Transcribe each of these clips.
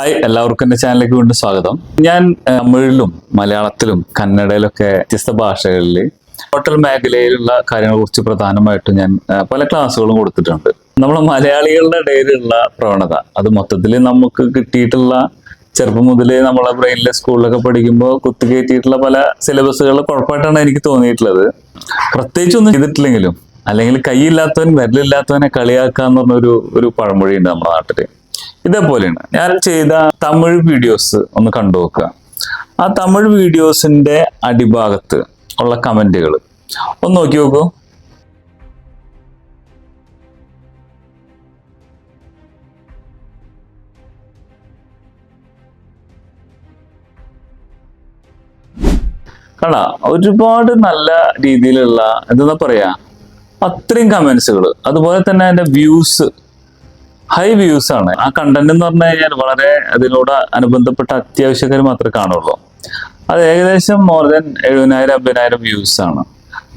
Hi എല്ലാവർക്കും എന്റെ ചാനലിലേക്ക് വീണ്ടും സ്വാഗതം. ഞാൻ തമിഴിലും മലയാളത്തിലും കന്നഡയിലൊക്കെ വ്യത്യസ്ത ഭാഷകളിൽ ഹോട്ടൽ മേഖലയിലുള്ള കാര്യങ്ങളെ കുറിച്ച് പ്രധാനമായിട്ടും ഞാൻ പല ക്ലാസ്സുകളും കൊടുത്തിട്ടുണ്ട്. നമ്മളെ മലയാളികളുടെ ഇടയിലുള്ള പ്രവണത. അത് മൊത്തത്തിൽ നമുക്ക് കിട്ടിയിട്ടുള്ള ചെറുപ്പം മുതലേ നമ്മളെ ബ്രെയിനിലെ സ്കൂളിലൊക്കെ പഠിക്കുമ്പോൾ കുത്തിക്കയറ്റിയിട്ടുള്ള പല സിലബസുകൾ കുഴപ്പമായിട്ടാണ് എനിക്ക് തോന്നിയിട്ടുള്ളത്. പ്രത്യേകിച്ച് ഒന്നും ചെയ്തിട്ടില്ലെങ്കിലും അല്ലെങ്കിൽ കൈയില്ലാത്തവൻ വിരലില്ലാത്തവനെ കളിയാക്കുക എന്ന് പറഞ്ഞ ഒരു ഒരു പഴമൊഴിയുണ്ട് നമ്മുടെ നാട്ടിൽ. ഇതേപോലെയാണ്. ഞാൻ ചെയ്ത തമിഴ് വീഡിയോസ് ഒന്ന് കണ്ടു നോക്കുക. ആ തമിഴ് വീഡിയോസിന്റെ അടിഭാഗത്ത് ഉള്ള കമന്റുകൾ ഒന്ന് നോക്കി നോക്കൂ. കാണാ ഒരുപാട് നല്ല രീതിയിലുള്ള എന്താ പറയാ അത്രയും കമന്റ്സുകൾ അതുപോലെ തന്നെ അതിന്റെ വ്യൂസ് ഹൈ വ്യൂസ് ആണ്. ആ കണ്ടന്റ് എന്ന് പറഞ്ഞു കഴിഞ്ഞാൽ വളരെ അതിനോട് അനുബന്ധപ്പെട്ട അത്യാവശ്യക്കാർ മാത്രമേ കാണുള്ളൂ. അത് ഏകദേശം മോർ ദാൻ എഴുപതിനായിരം അമ്പതിനായിരം വ്യൂസ് ആണ്.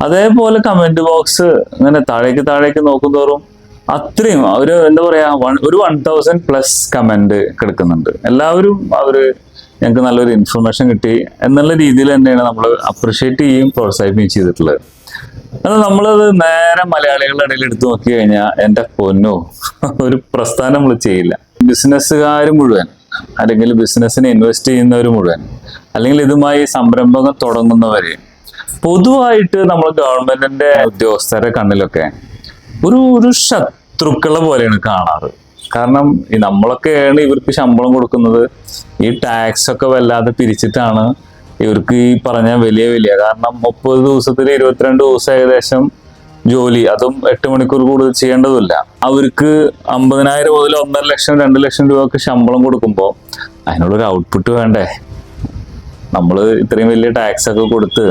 അതേപോലെ കമന്റ് ബോക്സ് ഇങ്ങനെ താഴേക്ക് താഴേക്ക് നോക്കുന്തോറും അത്രയും അവർ എന്താ പറയാ ഒരു വൺ തൗസൻഡ് പ്ലസ് കമന്റ് കിടക്കുന്നുണ്ട്. എല്ലാവരും അവർ ഞങ്ങൾക്ക് നല്ലൊരു ഇൻഫർമേഷൻ കിട്ടി. എന്നുള്ള രീതിയിൽ തന്നെയാണ് നമ്മൾ അപ്രിഷിയേറ്റ് ചെയ്യും പ്രോത്സാഹിപ്പിക്കുകയും ചെയ്തിട്ടുള്ളത്. അത് നമ്മളത് നേരെ മലയാളികളുടെ ഇടയിൽ എടുത്തു നോക്കി കഴിഞ്ഞാൽ എന്റെ പൊന്നോ ഒരു പ്രസ്ഥാനം നമ്മൾ ചെയ്യില്ല. ബിസിനസ്സുകാർ മുഴുവൻ അല്ലെങ്കിൽ ബിസിനസ്സിനെ ഇൻവെസ്റ്റ് ചെയ്യുന്നവർ മുഴുവൻ അല്ലെങ്കിൽ ഇതുമായി സംരംഭങ്ങൾ തുടങ്ങുന്നവര് പൊതുവായിട്ട് നമ്മൾ ഗവൺമെന്റിന്റെ ഉദ്യോഗസ്ഥരെ കണ്ണിലൊക്കെ ഒരു ഒരു ശത്രുക്കളെ പോലെയാണ് കാണാറ്. കാരണം ഈ നമ്മളൊക്കെയാണ് ഇവർക്ക് ശമ്പളം കൊടുക്കുന്നത്. ഈ ടാക്സ് ഒക്കെ വല്ലാതെ പിരിച്ചിട്ടാണ് ഇവർക്ക് ഈ പറഞ്ഞ വലിയ വലിയ കാരണം മുപ്പത് ദിവസത്തിൽ ഇരുപത്തിരണ്ട് ദിവസം ഏകദേശം ജോലി അതും എട്ട് മണിക്കൂർ കൂടുതൽ ചെയ്യേണ്ടതില്ല അവർക്ക് അമ്പതിനായിരം മുതൽ ഒന്നര ലക്ഷം രണ്ട് ലക്ഷം രൂപക്ക് ശമ്പളം കൊടുക്കുമ്പോൾ അതിനുള്ളൊരു ഔട്ട്പുട്ട് വേണ്ടേ? നമ്മൾ ഇത്രയും വലിയ ടാക്സ് ഒക്കെ കൊടുത്ത്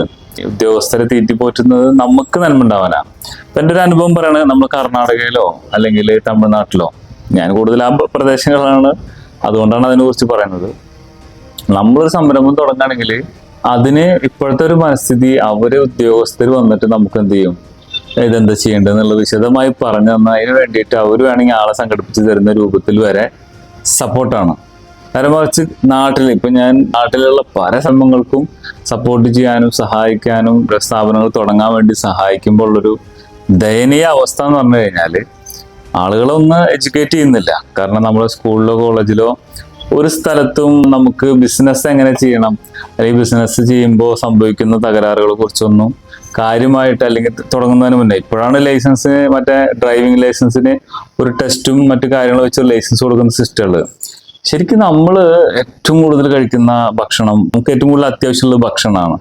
ഉദ്യോഗസ്ഥരെ തീറ്റിപ്പോറ്റുന്നത് നമുക്ക് നന്മ ഉണ്ടാവാനാ. അപ്പൊ എന്റെ ഒരു അനുഭവം പറയണത് നമ്മൾ കർണാടകയിലോ അല്ലെങ്കിൽ തമിഴ്നാട്ടിലോ ഞാൻ കൂടുതൽ ആ പ്രദേശങ്ങളാണ്. അതുകൊണ്ടാണ് അതിനെ കുറിച്ച് പറയുന്നത്. നമ്മളൊരു സംരംഭം തുടങ്ങുകയാണെങ്കിൽ അതിന് ഇപ്പോഴത്തെ ഒരു മനസ്ഥിതി അവർ ഉദ്യോഗസ്ഥർ വന്നിട്ട് നമുക്ക് എന്ത് ചെയ്യും ഇതെന്താ ചെയ്യേണ്ടതെന്നുള്ളത് വിശദമായി പറഞ്ഞു തന്ന അതിന് വേണ്ടിയിട്ട് അവർ വേണമെങ്കിൽ ആളെ സംഘടിപ്പിച്ച് തരുന്ന രൂപത്തിൽ വരെ സപ്പോർട്ടാണ്. നേരെ മറിച്ച് നാട്ടിൽ ഇപ്പൊ ഞാൻ നാട്ടിലുള്ള പല ശ്രമങ്ങൾക്കും സപ്പോർട്ട് ചെയ്യാനും സഹായിക്കാനും സ്ഥാപനങ്ങൾ തുടങ്ങാൻ വേണ്ടി സഹായിക്കുമ്പോൾ ഉള്ളൊരു ദയനീയ അവസ്ഥ എന്ന് പറഞ്ഞു കഴിഞ്ഞാൽ ആളുകളൊന്ന് എഡ്യൂക്കേറ്റ് ചെയ്യുന്നില്ല. കാരണം നമ്മുടെ സ്കൂളിലോ കോളേജിലോ ഒരു സ്ഥലത്തും നമുക്ക് ബിസിനസ് എങ്ങനെ ചെയ്യണം? അല്ലെങ്കിൽ ബിസിനസ് ചെയ്യുമ്പോൾ സംഭവിക്കുന്ന തകരാറുകളെ കുറിച്ചൊന്നും കാര്യമായിട്ട് അല്ലെങ്കിൽ തുടങ്ങുന്നതിന് മുന്നേ ഇപ്പോഴാണ് ലൈസൻസിന് മറ്റേ ഡ്രൈവിംഗ് ലൈസൻസിന് ഒരു ടെസ്റ്റും മറ്റു കാര്യങ്ങളും വെച്ച് ലൈസൻസ് കൊടുക്കുന്ന സിസ്റ്റമുള്ളത് ശരിക്കും നമ്മൾ ഏറ്റവും കൂടുതൽ കഴിക്കുന്ന ഭക്ഷണം നമുക്ക് ഏറ്റവും കൂടുതൽ അത്യാവശ്യമുള്ള ഭക്ഷണമാണ്.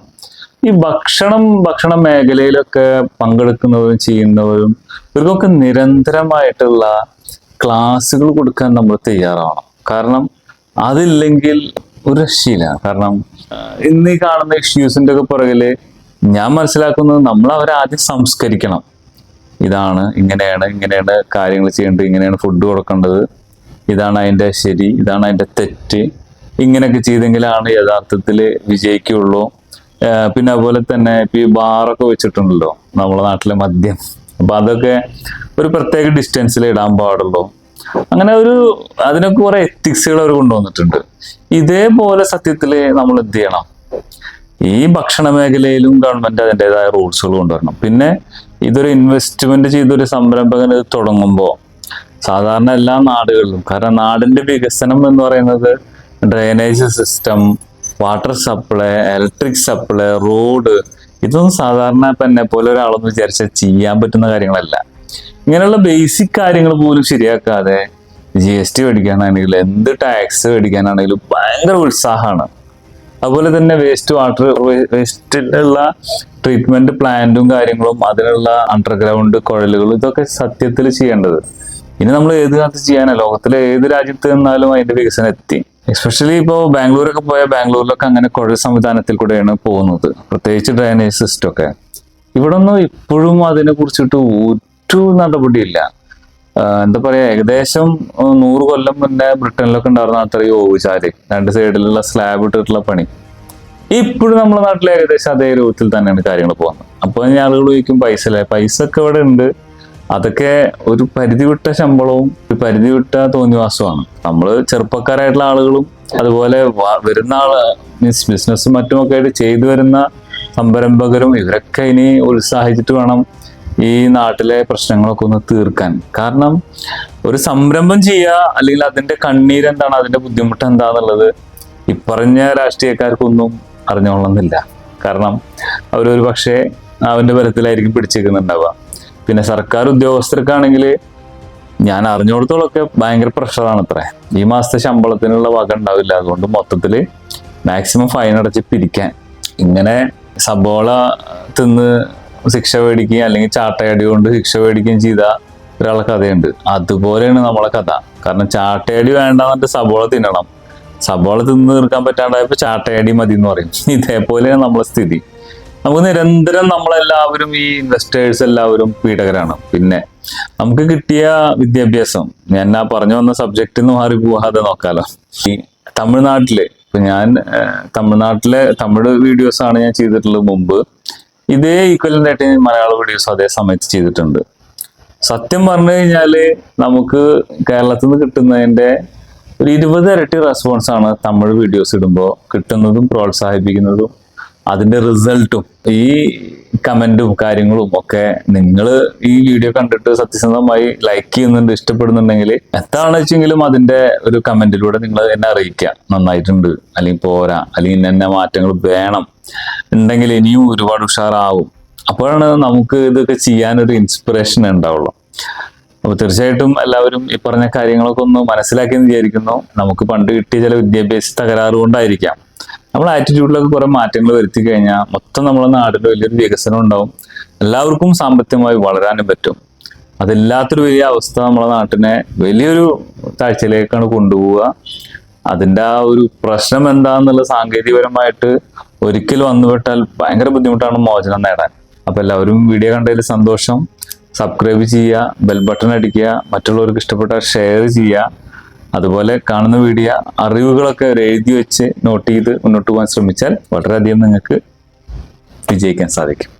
ഈ ഭക്ഷണം ഭക്ഷണ മേഖലയിലൊക്കെ പങ്കെടുക്കുന്നവരും ചെയ്യുന്നവരും ഇവർക്കൊക്കെ നിരന്തരമായിട്ടുള്ള ക്ലാസ്സുകൾ കൊടുക്കാൻ നമ്മൾ തയ്യാറാവണം. കാരണം അതില്ലെങ്കിൽ ഒരു രക്ഷയില്ല. കാരണം ഇന്ന് ഈ കാണുന്ന ഇഷ്യൂസിന്റെ ഒക്കെ പുറകിൽ ഞാൻ മനസ്സിലാക്കുന്നത് നമ്മൾ അവരെ ആദ്യം സംസ്കരിക്കണം. ഇതാണ് ഇങ്ങനെയാണ് ഇങ്ങനെയാണ് കാര്യങ്ങൾ ചെയ്യേണ്ടത് ഇങ്ങനെയാണ് ഫുഡ് കൊടുക്കേണ്ടത്. ഇതാണ് അതിന്റെ ശരി ഇതാണ് അതിന്റെ തെറ്റ്. ഇങ്ങനെയൊക്കെ ചെയ്തെങ്കിലാണ് യഥാർത്ഥത്തിൽ വിജയിക്കുള്ളൂ പിന്നെ അതുപോലെ തന്നെ ഇപ്പൊ ഈ ബാറൊക്കെ വെച്ചിട്ടുണ്ടല്ലോ നമ്മുടെ നാട്ടിലെ മദ്യം. അപ്പൊ അതൊക്കെ ഒരു പ്രത്യേക ഡിസ്റ്റൻസിൽ ഇടാൻ പാടുള്ളൂ. അങ്ങനെ ഒരു അതിനൊക്കെ കുറെ എത്തിക്സുകൾ അവർ കൊണ്ടുവന്നിട്ടുണ്ട്. ഇതേപോലെ സത്യത്തിൽ നമ്മൾ എന്ത് ചെയ്യണം? ഈ ഭക്ഷണ മേഖലയിലും ഗവൺമെന്റ് അതിന്റെതായ റൂൾസുകൾ കൊണ്ടുവരണം. പിന്നെ ഇതൊരു ഇൻവെസ്റ്റ്മെന്റ് ചെയ്തൊരു സംരംഭകൻ ഇത് തുടങ്ങുമ്പോൾ സാധാരണ എല്ലാ നാടുകളിലും കാരണം നാടിന്റെ വികസനം എന്ന് പറയുന്നത് drainage system water supply electric supply road ഇതൊന്നും സാധാരണ ഇപ്പം എന്നെ പോലെ ഒരാളൊന്നും വിചാരിച്ചാൽ ചെയ്യാൻ പറ്റുന്ന കാര്യങ്ങളല്ല. ഇങ്ങനെയുള്ള ബേസിക് കാര്യങ്ങൾ പോലും ശരിയാക്കാതെ ജി എസ് ടി മേടിക്കാനാണെങ്കിലും എന്ത് ടാക്സ് മേടിക്കാനാണെങ്കിലും ഭയങ്കര ഉത്സാഹമാണ്. അതുപോലെ തന്നെ വേസ്റ്റ് വാട്ടർ വേസ്റ്റിലുള്ള ട്രീറ്റ്മെന്റ് പ്ലാന്റും കാര്യങ്ങളും അതിനുള്ള അണ്ടർഗ്രൗണ്ട് കുഴലുകളും ഇതൊക്കെ സത്യത്തിൽ ചെയ്യേണ്ടത്. ഇനി നമ്മൾ ഏത് കാലത്ത് ചെയ്യാനാ? ലോകത്തിലെ ഏത് രാജ്യത്ത് നിന്നാലും അതിന്റെ വികസനം എത്തി. എസ്പെഷ്യലി ഇപ്പോൾ ബാംഗ്ലൂരൊക്കെ പോയാൽ ബാംഗ്ലൂരിലൊക്കെ അങ്ങനെ കുഴൽ സംവിധാനത്തിൽ കൂടെയാണ് പോകുന്നത്. പ്രത്യേകിച്ച് ഡ്രൈനേജ് സിസ്റ്റം ഒക്കെ. ഇവിടെ ഒന്നും ഇപ്പോഴും അതിനെ കുറിച്ചിട്ട് ഒരു നടപടിയില്ല. എന്താ പറയാ ഏകദേശം നൂറ് കൊല്ലം മുന്നേ ബ്രിട്ടനിലൊക്കെ ഉണ്ടായിരുന്ന അത്രയും ഓവുചാൽ. രണ്ട് സൈഡിലുള്ള സ്ലാബ് ഇട്ടിട്ടുള്ള പണി. ഇപ്പോഴും നമ്മുടെ നാട്ടിൽ ഏകദേശം അതേ രൂപത്തിൽ തന്നെയാണ് കാര്യങ്ങൾ പോകുന്നത്. അപ്പൊ ഞാൻ ആളുകൾ ചോദിക്കും പൈസ അല്ലേ പൈസ ഒക്കെ ഇവിടെ ഉണ്ട്. അതൊക്കെ ഒരു പരിധി വിട്ട ശമ്പളവും ഒരു പരിധി വിട്ട തോന്നിവാസമാണ് നമ്മൾ ചെറുപ്പക്കാരായിട്ടുള്ള ആളുകളും അതുപോലെ വരുന്ന ആൾ മീൻസ് ബിസിനസ്സും മറ്റുമൊക്കെ ആയിട്ട് ചെയ്തു വരുന്ന സംരംഭകരും ഇവരൊക്കെ ഇനി ഉത്സാഹിച്ചിട്ട് വേണം ഈ നാട്ടിലെ പ്രശ്നങ്ങളൊക്കെ ഒന്ന് തീർക്കാൻ. കാരണം ഒരു സംരംഭം ചെയ്യുക അല്ലെങ്കിൽ അതിന്റെ കണ്ണീര് എന്താണ് അതിന്റെ ബുദ്ധിമുട്ട് എന്താന്നുള്ളത് ഇപ്പറഞ്ഞ രാഷ്ട്രീയക്കാർക്കൊന്നും അറിഞ്ഞോളന്നില്ല കാരണം അവരൊരു പക്ഷേ അവന്റെ ബലത്തിലായിരിക്കും പിടിച്ചേക്കുന്നുണ്ടാവുക. പിന്നെ സർക്കാർ ഉദ്യോഗസ്ഥർക്കാണെങ്കിൽ ഞാൻ അറിഞ്ഞോടത്തോളൊക്കെ ഭയങ്കര പ്രഷറാണ് അത്രേ ഈ മാസത്തെ ശമ്പളത്തിനുള്ള വക ഉണ്ടാവില്ല. അതുകൊണ്ട് മൊത്തത്തിൽ മാക്സിമം ഫൈൻ അടച്ച് പിരിക്കാൻ. ഇങ്ങനെ സബോള തിന്ന് ശിക്ഷ മേടിക്കുകയും അല്ലെങ്കിൽ ചാട്ടയടി കൊണ്ട് ശിക്ഷ മേടിക്കുകയും ചെയ്ത ഒരാളെ കഥയുണ്ട്. അതുപോലെയാണ് നമ്മളെ കഥ. കാരണം ചാട്ടയടി വേണ്ട എന്നിട്ട് സബോള തിന്നണം. സബോള തിന്ന് തീർക്കാൻ പറ്റാണ്ടായപ്പോൾ ചാട്ടയടി മതി എന്ന് പറയും. ഇതേപോലെയാണ് നമ്മളെ സ്ഥിതി. നമുക്ക് നിരന്തരം നമ്മളെല്ലാവരും ഈ ഇൻവെസ്റ്റേഴ്സ് എല്ലാവരും പീഡകരാണ്. പിന്നെ നമുക്ക് കിട്ടിയ വിദ്യാഭ്യാസം. ഞാൻ ആ പറഞ്ഞു വന്ന സബ്ജക്റ്റ് എന്ന് മാറി പോകാതെ നോക്കാലോ. ഈ തമിഴ്നാട്ടിൽ ഇപ്പൊ ഞാൻ തമിഴ്നാട്ടിലെ തമിഴ് വീഡിയോസ് ആണ് ഞാൻ ചെയ്തിട്ടുള്ളത് മുമ്പ്. ഇതേ ഈക്വലന്റ് ആയിട്ട് ഞാൻ മലയാള വീഡിയോസ് അതേ സമയത്ത് ചെയ്തിട്ടുണ്ട്. സത്യം പറഞ്ഞു കഴിഞ്ഞാൽ നമുക്ക് കേരളത്തിൽ നിന്ന് കിട്ടുന്നതിന്റെ ഒരു ഇരുപത് ഇരട്ടി റെസ്പോൺസ് ആണ് തമിഴ് വീഡിയോസ് ഇടുമ്പോൾ കിട്ടുന്നതും പ്രോത്സാഹിപ്പിക്കുന്നതും. അതിന്റെ റിസൾട്ടും ഈ കമന്റും കാര്യങ്ങളും ഒക്കെ നിങ്ങൾ ഈ വീഡിയോ കണ്ടിട്ട് സത്യസന്ധമായി ലൈക്ക് ചെയ്യുന്നുണ്ട് ഇഷ്ടപ്പെടുന്നുണ്ടെങ്കിൽ എത്താണെന്ന് വെച്ചെങ്കിലും അതിന്റെ ഒരു കമന്റിലൂടെ നിങ്ങൾ എന്നെ അറിയിക്കുക നന്നായിട്ടുണ്ട് അല്ലെങ്കിൽ പോരാ അല്ലെങ്കിൽ എന്നെ മാറ്റങ്ങൾ വേണം. ഉണ്ടെങ്കിൽ ഇനിയും ഒരുപാട് ഉഷാറാവും. അപ്പോഴാണ് നമുക്ക് ഇതൊക്കെ ചെയ്യാനൊരു ഇൻസ്പിറേഷൻ ഉണ്ടാവുള്ളൂ. അപ്പോൾ തീർച്ചയായിട്ടും എല്ലാവരും ഈ പറഞ്ഞ കാര്യങ്ങളൊക്കെ ഒന്ന് മനസ്സിലാക്കിയെന്ന് വിചാരിക്കുന്നു. നമുക്ക് പണ്ട് കിട്ടിയ ചില വിദ്യാഭ്യാസ തകരാറ് കൊണ്ടായിരിക്കാം. നമ്മൾ ആറ്റിറ്റ്യൂഡിലൊക്കെ കുറെ മാറ്റങ്ങൾ വരുത്തി കഴിഞ്ഞാൽ മൊത്തം നമ്മുടെ നാടിന് വലിയൊരു വികസനം ഉണ്ടാവും. എല്ലാവർക്കും സാമ്പത്തികമായി വളരാനും പറ്റും. അതില്ലാത്തൊരു വലിയ അവസ്ഥ നമ്മുടെ നാട്ടിനെ വലിയൊരു താഴ്ചയിലേക്കാണ് കൊണ്ടുപോവുക. അതിന്റെ ആ ഒരു പ്രശ്നം എന്താന്നുള്ള സാങ്കേതികപരമായിട്ട് ഒരിക്കൽ വന്നുപെട്ടാൽ ഭയങ്കര ബുദ്ധിമുട്ടാണ് മോചനം നേടാൻ. അപ്പൊ എല്ലാവരും വീഡിയോ കണ്ടതിൽ സന്തോഷം. സബ്സ്ക്രൈബ് ചെയ്യുക ബെൽ ബട്ടൺ അടിക്കുക മറ്റുള്ളവർക്ക് ഇഷ്ടപ്പെട്ട ഷെയർ ചെയ്യുക. അതുപോലെ കാണുന്ന വീഡിയോ അറിവുകളൊക്കെ എഴുതി വെച്ച് നോട്ട് ചെയ്ത് മുന്നോട്ട് പോകാൻ ശ്രമിച്ചാൽ വളരെയധികം നിങ്ങൾക്ക് വിജയിക്കാൻ സാധിക്കും.